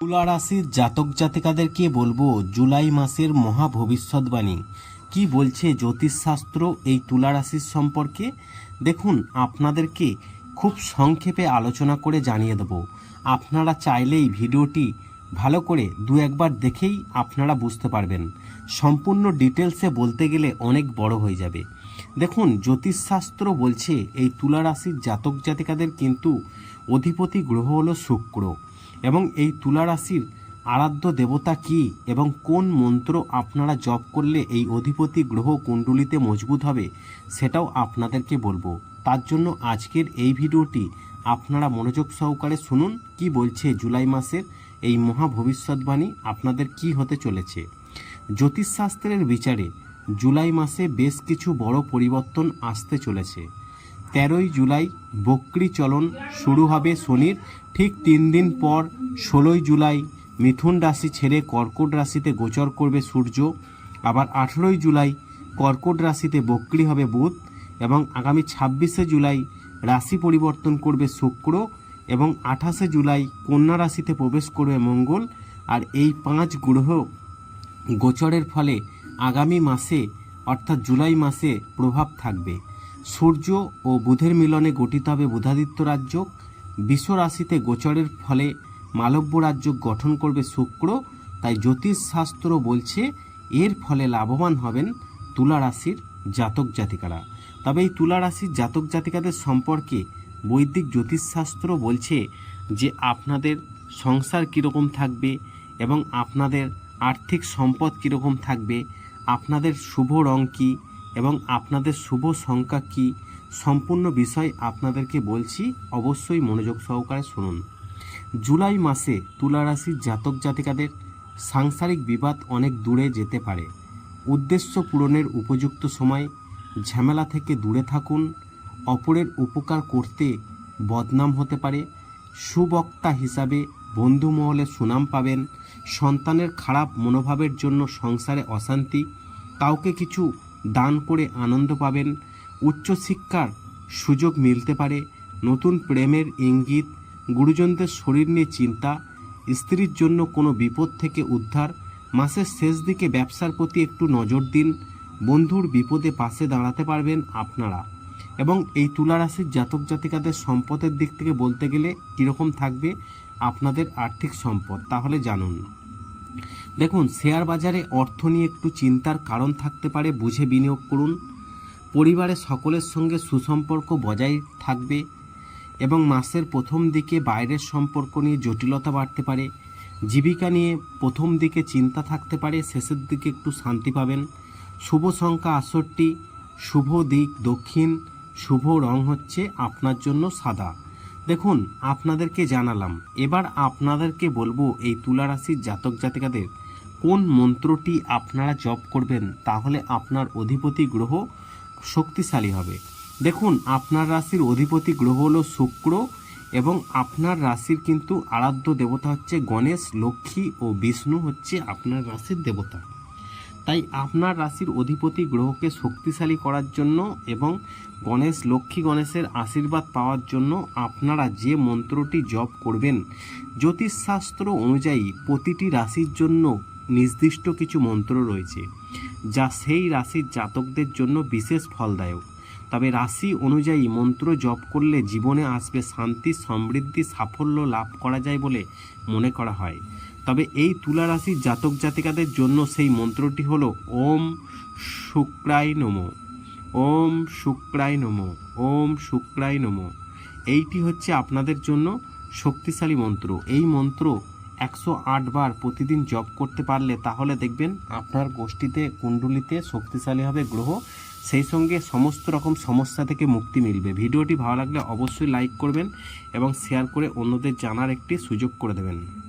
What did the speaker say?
তুলা রাশির জাতক জাতিকাদেরকে বলব জুলাই মাসের মহা ভবিষ্যৎবাণী? কি বলছে জ্যোতিষশাস্ত্র এই তুলা রাশির সম্পর্কে? দেখুন, আপনাদেরকে খুব সংক্ষেপে আলোচনা করে জানিয়ে দেব। আপনারা চাইলেই ভিডিওটি ভালো করে দু একবার দেখেই আপনারা বুঝতে পারবেন। সম্পূর্ণ ডিটেলসে বলতে গেলে অনেক বড় হয়ে যাবে। দেখুন, জ্যোতিষশাস্ত্র বলছে এই তুলা রাশির জাতক জাতিকাদের কিন্তু অধিপতি গ্রহ হলো শুক্র। এবং এই তুলা রাশির আরাধ্য দেবতা কি এবং কোন মন্ত্র আপনারা জপ করলে এই অধিপতি গ্রহ কুণ্ডলিতে মজবুত হবে সেটাও আপনাদেরকে বলব। তার জন্য আজকের এই ভিডিওটি আপনারা মনোযোগ সহকারে শুনুন, কি বলছে জুলাই মাসের এই মহা ভবিষ্যৎবাণী, আপনাদের কি হতে চলেছে। জ্যোতিষশাস্ত্রের বিচারে জুলাই মাসে বেশ কিছু বড় পরিবর্তন আসতে চলেছে। তেরোই জুলাই বক্রি চলন শুরু হবে শনির। ঠিক তিন দিন পর ষোলোই জুলাই মিথুন রাশি ছেড়ে কর্কট রাশিতে গোচর করবে সূর্য। আবার আঠেরোই জুলাই কর্কট রাশিতে বক্রি হবে বুধ এবং আগামী ছাব্বিশে জুলাই রাশি পরিবর্তন করবে শুক্র এবং আঠাশে জুলাই কন্যা রাশিতে প্রবেশ করবে মঙ্গল। আর এই পাঁচ গ্রহ গোচরের ফলে আগামী মাসে অর্থাৎ জুলাই মাসে প্রভাব থাকবে। সূর্য ও বুধের মিলনে গঠিত হবে বুধাদিত্য রাজ্য। বিশ্ব রাশিতে গোচরের ফলে মালব্য রাজ্য গঠন করবে শুক্র। তাই জ্যোতিষ শাস্ত্র বলছে, এর ফলে লাভবান হবেন তুলা রাশির জাতক জাতিকারা। তবে এই তুলা রাশির জাতক জাতিকাদের সম্পর্কে বৈদিক জ্যোতিষশাস্ত্র বলছে যে, আপনাদের সংসার কীরকম থাকবে এবং আপনাদের আর্থিক সম্পদ কীরকম থাকবে, আপনাদের শুভ রং কী এবং আপনাদের শুভ সংখ্যা কী? সম্পূর্ণ বিষয় আপনাদেরকে বলছি, অবশ্যই মনোযোগ সহকারে শুনুন। জুলাই মাসে তুলা রাশির জাতক জাতিকাদের সাংসারিক বিবাদ অনেক দূরে যেতে পারে। উদ্দেশ্য পূরণের উপযুক্ত সময়, ঝামেলা থেকে দূরে থাকুন, অপরের উপকার করতে বদনাম হতে পারে, সুবক্তা হিসাবে বন্ধু মহলে সুনাম পাবেন, সন্তানের খারাপ মনোভাবের জন্য সংসারে অশান্তি, কাউকে কিছু দান করে আনন্দ পাবেন। উচ্চশিক্ষার সুযোগ মিলতে পারে। নতুন প্রেমের ইঙ্গিত, গুরুজনদের শরীর নিয়ে চিন্তা, স্ত্রীর জন্য কোনো বিপদ থেকে উদ্ধার, মাসের শেষ দিকে ব্যবসার প্রতি একটু নজর দিন, বন্ধুর বিপদে পাশে দাঁড়াতে পারবেন আপনারা। এবং এই তুলা রাশির জাতক জাতিকাদের সম্পদের দিক থেকে বলতে গেলে কীরকম থাকবে? আপনাদের আর্থিক সম্পদ, তাহলে জানুন। দেখুন, শেয়ার বাজারে অর্থ নিয়ে একটু চিন্তার কারণ থাকতে পারে, বুঝে বিনিয়োগ করুন। পরিবারের সকলের সঙ্গে সুসম্পর্ক বজায় থাকবে এবং মাসের প্রথম দিকে বাইরের সম্পর্ক নিয়ে জটিলতা বাড়তে পারে। জীবিকা নিয়ে প্রথম দিকে চিন্তা থাকতে পারে, শেষের দিকে একটু শান্তি পাবেন। শুভ সংখ্যা আটষট্টি, শুভ দিক দক্ষিণ, শুভ রং হচ্ছে আপনার জন্য সাদা। দেখুন, আপনাদেরকে জানালাম। এবার আপনাদেরকে বলব, এই তুলা রাশির জাতক জাতিকাদের কোন মন্ত্রটি আপনারা জপ করবেন, তাহলে আপনার অধিপতি গ্রহ শক্তিশালী হবে। দেখুন, আপনার রাশির অধিপতি গ্রহ হলো শুক্র এবং আপনার রাশির কিন্তু আরাধ্য দেবতা হচ্ছে গণেশ, লক্ষ্মী ও বিষ্ণু হচ্ছে আপনার রাশির দেবতা। তাই আপনার রাশির অধিপতি গ্রহকে শক্তিশালী করার জন্য এবং গণেশ, লক্ষ্মী গণেশের আশীর্বাদ পাওয়ার জন্য আপনারা যে মন্ত্রটি জপ করবেন, জ্যোতিষশাস্ত্র অনুযায়ী প্রতিটি রাশির জন্য নির্দিষ্ট কিছু মন্ত্র রয়েছে, যা সেই রাশির জাতকদের জন্য বিশেষ ফলদায়ক। তবে রাশি অনুযায়ী মন্ত্র জপ করলে জীবনে আসবে শান্তি, সমৃদ্ধি, সাফল্য লাভ করা যায় বলে মনে করা হয়। তবে এই তুলা রাশির জাতক জাতিকাদের জন্য সেই মন্ত্রটি হল ওম শুক্রায় নম, ওম শুক্রায় নম, ওম শুক্রায় নম। এইটি হচ্ছে আপনাদের জন্য শক্তিশালী মন্ত্র। এই মন্ত্র একশো আট বার প্রতিদিন জপ করতে পারলে তাহলে দেখবেন আপনার গোষ্ঠীতে, কুণ্ডলিতে শক্তিশালী হবে, গ্রহ সেই সঙ্গে সমস্ত রকম সমস্যা থেকে মুক্তি মিলবে। ভিডিওটি ভালো লাগলে অবশ্যই লাইক করবেন এবং শেয়ার করে অন্যদের জানার একটি সুযোগ করে দেবেন।